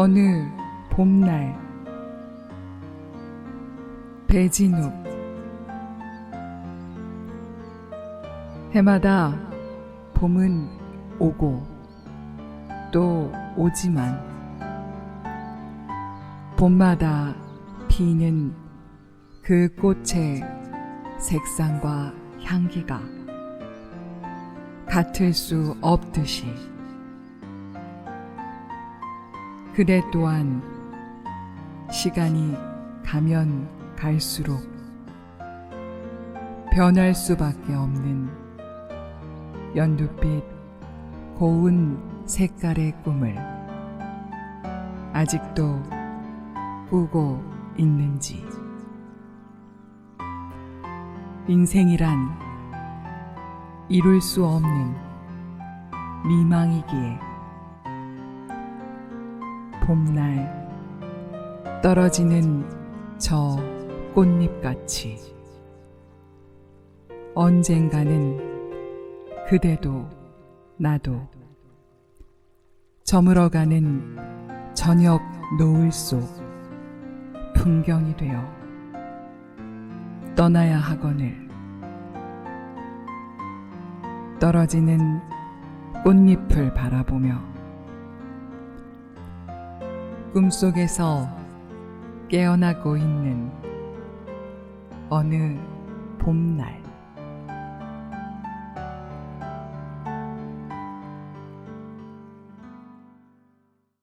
어느 봄날. 배진욱. 해마다 봄은 오고 또 오지만 봄마다 피는 그 꽃의 색상과 향기가 같을 수 없듯이 그대 또한 시간이 가면 갈수록 변할 수밖에 없는 연두빛 고운 색깔의 꿈을 아직도 꾸고 있는지. 인생이란 이룰 수 없는 미망이기에 봄날 떨어지는 저 꽃잎같이 언젠가는 그대도 나도 저물어가는 저녁 노을 속 풍경이 되어 떠나야 하거늘 떨어지는 꽃잎을 바라보며 꿈속에서 깨어나고 있는 어느 봄날